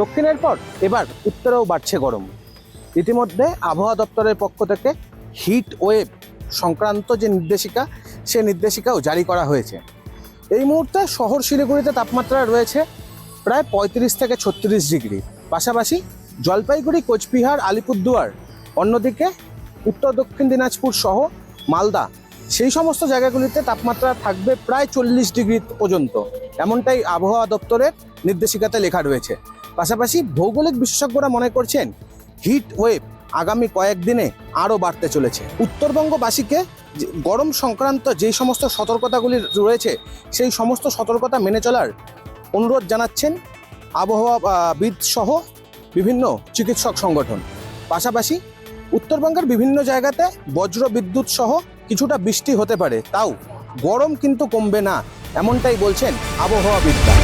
দক্ষিণের পর এবার উত্তরেও বাড়ছে গরম। ইতিমধ্যে আবহাওয়া দপ্তরের পক্ষ থেকে হিট ওয়েভ সংক্রান্ত যে নির্দেশিকা, সে নির্দেশিকাও জারি করা হয়েছে। এই মুহূর্তে শহর শিলিগুড়িতে তাপমাত্রা রয়েছে প্রায় পঁয়ত্রিশ থেকে ছত্রিশ ডিগ্রি। পাশাপাশি জলপাইগুড়ি, কোচবিহার, আলিপুরদুয়ার, অন্যদিকে উত্তর দক্ষিণ দিনাজপুর সহ মালদা, সেই সমস্ত জায়গাগুলিতে তাপমাত্রা থাকবে প্রায় চল্লিশ ডিগ্রি পর্যন্ত। এমনটাই আবহাওয়া দপ্তরের নির্দেশিকাতে লেখা রয়েছে। পাশাপাশি ভৌগোলিক বিশেষজ্ঞরা মনে করছেন, হিট ওয়েভ আগামী কয়েকদিনে আরও বাড়তে চলেছে। উত্তরবঙ্গবাসীকে যে গরম সংক্রান্ত যেই সমস্ত সতর্কতাগুলি রয়েছে, সেই সমস্ত সতর্কতা মেনে চলার অনুরোধ জানাচ্ছেন আবহাওয়াবিদ সহ বিভিন্ন চিকিৎসক সংগঠন। পাশাপাশি উত্তরবঙ্গের বিভিন্ন জায়গাতে বজ্র বিদ্যুৎ সহ কিছুটা বৃষ্টি হতে পারে, তাও গরম কিন্তু কমবে না, এমনটাই বলছেন আবহাওয়াবিদরা